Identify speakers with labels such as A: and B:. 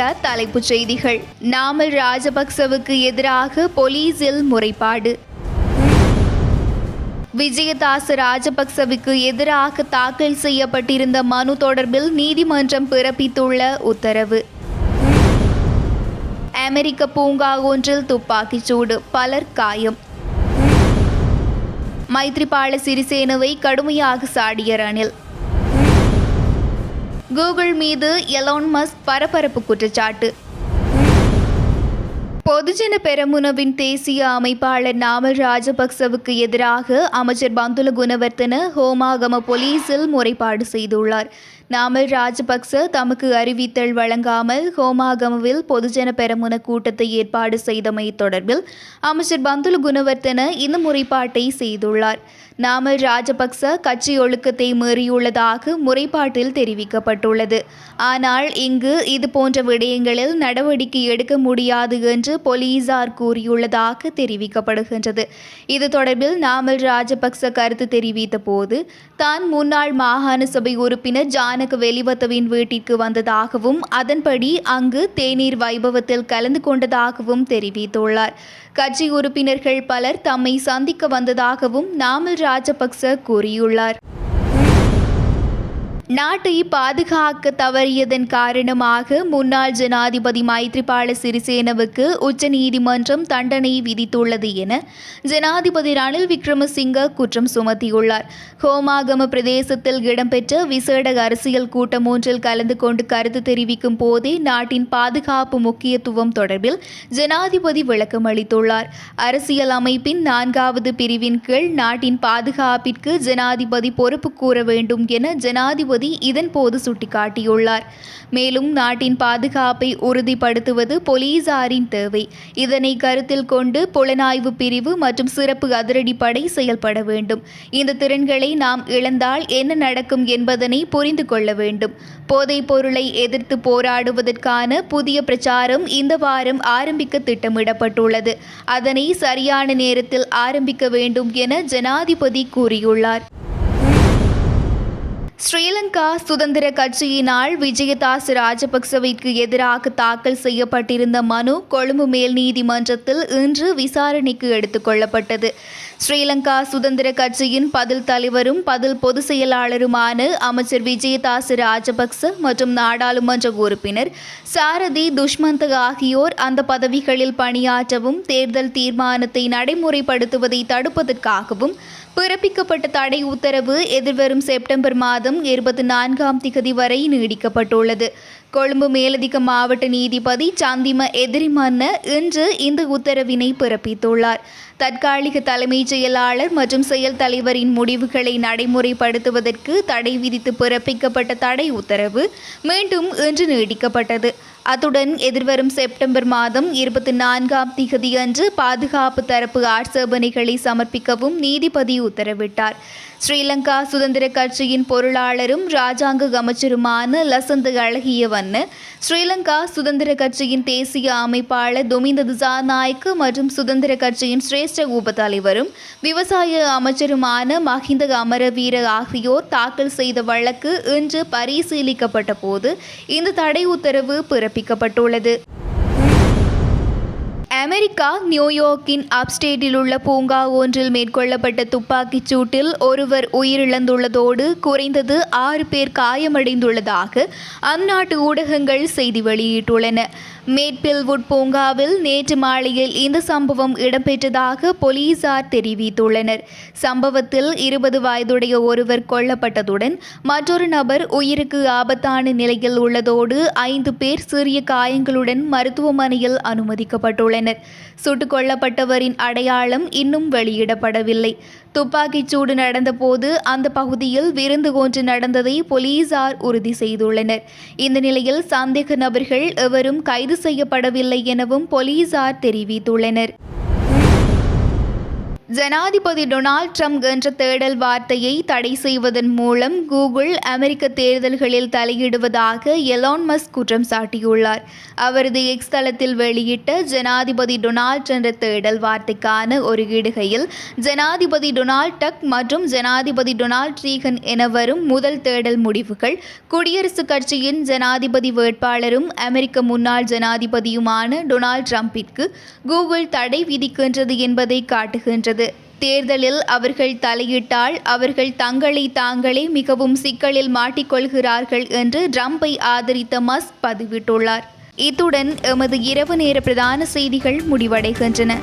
A: இன்றைய தலைப்புச் செய்திகள். நாமல் ராஜபக்சவுக்கு எதிராக போலீசில் முறைப்பாடு. விஜயதாச ராஜபக்சவுக்கு எதிராக தாக்கல் செய்யப்பட்டிருந்த மனு தொடர்பில் நீதிமன்றம் பிறப்பித்துள்ள உத்தரவு. அமெரிக்க பூங்கா ஒன்றில் துப்பாக்கிச் சூடு பலர் காயம். மைத்ரிபால சிறிசேனவை கடுமையாக சாடிய ரணில். கூகுள் மீது எலோன் மஸ்க் பரபரப்பு குற்றச்சாட்டு. பொதுஜன பெரமுனவின் தேசிய அமைப்பாளர் நாமல் ராஜபக்சவுக்கு எதிராக அமைச்சர் பந்துல குணவர்த்தன ஹோமாகம போலீசில் முறைப்பாடு செய்துள்ளார். நாமல் ராஜபக்ச தமக்கு அறிவித்தல் வழங்காமல் ஹோமாகமவில் பொதுஜன பெரமுன கூட்டத்தை ஏற்பாடு செய்தமை தொடர்பில் அமைச்சர் பந்துல குணவர்த்தன இந்த முறைப்பாட்டை செய்துள்ளார். நாமல் ராஜபக்ச கட்சி ஒழுக்கத்தை மீறியுள்ளதாக முறைப்பாட்டில் தெரிவிக்கப்பட்டுள்ளது. ஆனால் இங்கு இது போன்ற விடயங்களில் நடவடிக்கை எடுக்க முடியாது என்று போலீசார் கூறியுள்ளதாக தெரிவிக்கப்படுகின்றது. இது தொடர்பில் நாமல் ராஜபக்ச கருத்து தெரிவித்த போது தான் முன்னாள் மாகாண சபை உறுப்பினர் ஜான் ஜானக வெளிவத்தவின் வீட்டிற்கு வந்ததாகவும் அதன்படி அங்கு தேநீர் வைபவத்தில் கலந்து கொண்டதாகவும் தெரிவித்துள்ளார். கட்சி உறுப்பினர்கள் பலர் தம்மை சந்திக்க வந்ததாகவும் நாமல் ராஜபக்ச கூறியுள்ளார். நாட்டை பாதுகாக்க தவறியதன் காரணமாக முன்னாள் ஜனாதிபதி மைத்ரிபால சிறிசேனவுக்கு உச்சநீதிமன்றம் தண்டனை விதித்துள்ளது என ஜனாதிபதி ரணில் விக்ரமசிங்க குற்றம் சுமத்தியுள்ளார். ஹோமாகம பிரதேசத்தில் இடம்பெற்ற விசேட அரசியல் கூட்டம் ஒன்றில் கலந்து கொண்டு கருத்து தெரிவிக்கும் போதே நாட்டின் பாதுகாப்பு முக்கியத்துவம் தொடர்பில் ஜனாதிபதி விளக்கம் அளித்துள்ளார். அரசியல் அமைப்பின் நான்காவது பிரிவின் கீழ் நாட்டின் பாதுகாப்பிற்கு ஜனாதிபதி பொறுப்பு கூற வேண்டும் என ஜனாதிபதி நீதிபதி இதன்போது சுட்டிக்காட்டியுள்ளார். மேலும் நாட்டின் பாதுகாப்பை உறுதிப்படுத்துவது போலீசாரின் தேவை. இதனை கருத்தில் கொண்டு புலனாய்வு பிரிவு மற்றும் சிறப்பு அதிரடிப்படை செயல்பட வேண்டும். இந்த திறன்களை நாம் இழந்தால் என்ன நடக்கும் என்பதனை புரிந்து கொள்ள வேண்டும். போதைப் பொருளை எதிர்த்து போராடுவதற்கான புதிய பிரச்சாரம் இந்த வாரம் ஆரம்பிக்க திட்டமிடப்பட்டுள்ளது. அதனை சரியான நேரத்தில் ஆரம்பிக்க வேண்டும் என ஜனாதிபதி கூறியுள்ளார். ஸ்ரீலங்கா சுதந்திர கட்சியினால் விஜயதாஸ் ராஜபக்சவிற்கு எதிராக தாக்கல் செய்யப்பட்டிருந்த மனு கொழும்பு மேல் நீதிமன்றத்தில் இன்று விசாரணைக்கு எடுத்துக் கொள்ளப்பட்டது. ஸ்ரீலங்கா சுதந்திர கட்சியின் பதில் தலைவரும் பதில் பொதுச் செயலாளருமான அமைச்சர் விஜயதாஸ் ராஜபக்ச மற்றும் நாடாளுமன்ற உறுப்பினர் சாரதி துஷ்மந்த ஆகியோர் அந்த பதவிகளில் பணியாற்றவும் தேர்தல் தீர்மானத்தை நடைமுறைப்படுத்துவதை தடுப்பதற்காகவும் பிறப்பிக்கப்பட்ட தடை உத்தரவு எதிர்வரும் செப்டம்பர் மாதம் இருபத்தி நான்காம் திகதி வரை நீடிக்கப்பட்டுள்ளது. கொழும்பு மேலதிக மாவட்ட நீதிபதி சந்திம எதிரிமன்ன இன்று இந்த உத்தரவினை பிறப்பித்துள்ளார். தற்காலிக தலைமைச் செயலாளர் மற்றும் செயல் தலைவரின் முடிவுகளை நடைமுறைப்படுத்துவதற்கு தடை விதித்து பிறப்பிக்கப்பட்ட தடை உத்தரவு மீண்டும் இன்று நீடிக்கப்பட்டது. அத்துடன் எதிர்வரும் செப்டம்பர் மாதம் இருபத்தி நான்காம் திகதியன்று பாதுகாப்பு தரப்பு ஆட்சேபனைகளை சமர்ப்பிக்கவும் நீதிபதி உத்தரவிட்டார். ஸ்ரீலங்கா சுதந்திர கட்சியின் பொருளாளரும் ராஜாங்க அமைச்சருமான லசந்த அழகியவன் ஸ்ரீலங்கா சுதந்திர கட்சியின் தேசிய அமைப்பாளர் துமிந்த திசாநாயக்கு மற்றும் சுதந்திர கட்சியின் சிரேஷ்ட உபதலைவரும் விவசாய அமைச்சருமான மஹிந்த அமரவீர ஆகியோர் தாக்கல் செய்த வழக்கு இன்று பரிசீலிக்கப்பட்ட போது இந்த தடை உத்தரவு பிறப்பிக்கப்பட்டுள்ளது. அமெரிக்கா நியூயார்க்கின் அப்ஸ்டேட்டில் உள்ள பூங்கா ஒன்றில் மேற்கொள்ளப்பட்ட துப்பாக்கிச் சூட்டில் ஒருவர் உயிரிழந்துள்ளதோடு குறைந்தது ஆறு பேர் காயமடைந்துள்ளதாக அந்நாட்டு ஊடகங்கள் செய்தி வெளியிட்டுள்ளன. மேட்பில்வுட் பூங்காவில் நேற்று மாலையில் இந்த சம்பவம் இடம்பெற்றதாக போலீசார் தெரிவித்துள்ளனர். சம்பவத்தில் இருபது வயதுடைய ஒருவர் கொல்லப்பட்டதுடன் மற்றொரு நபர் உயிருக்கு ஆபத்தான நிலையில் உள்ளதோடு ஐந்து பேர் சிறிய காயங்களுடன் மருத்துவமனையில் அனுமதிக்கப்பட்டுள்ளனர். சுட்டுக் கொல்லப்பட்டவரின் அடையாளம் இன்னும் வெளியிடப்படவில்லை. துப்பாக்கிச் சூடு நடந்தபோது அந்த பகுதியில் விருந்து ஒன்று நடந்ததை போலீசார் உறுதி செய்துள்ளனர். இந்த நிலையில் சந்தேக நபர்கள் எவரும் கைது செய்யப்படவில்லை எனவும் போலீசார் தெரிவித்துள்ளனர். ஜனாதிபதி டொனால்ட் ட்ரம்ப் என்ற தேடல் வார்த்தையை தடை செய்வதன் மூலம் கூகுள் அமெரிக்க தேர்தல்களில் தலையிடுவதாக எலான் மஸ்க் குற்றம் சாட்டியுள்ளார். அவரது எக்ஸ் தளத்தில் வெளியிட்ட ஜனாதிபதி டொனால்ட் என்ற தேடல் வார்த்தைக்கான ஒரு இடுகையில் ஜனாதிபதி டொனால்ட் டக் மற்றும் ஜனாதிபதி டொனால்ட் ரீகன் என வரும் முதல் தேடல் முடிவுகள் குடியரசுக் கட்சியின் ஜனாதிபதி வேட்பாளரும் அமெரிக்க முன்னாள் ஜனாதிபதியுமான டொனால்ட் ட்ரம்பிற்கு கூகுள் தடை விதிக்கின்றது என்பதை காட்டுகின்றது. தேர்தலில் அவர்கள் தலையிட்டால் அவர்கள் தங்களை தாங்களே மிகவும் சிக்கலில் மாட்டிக்கொள்கிறார்கள் என்று ட்ரம்பை ஆதரித்த மஸ்க் பதிவிட்டுள்ளார். இத்துடன் எமது இரவு நேர பிரதான செய்திகள் முடிவடைகின்றன.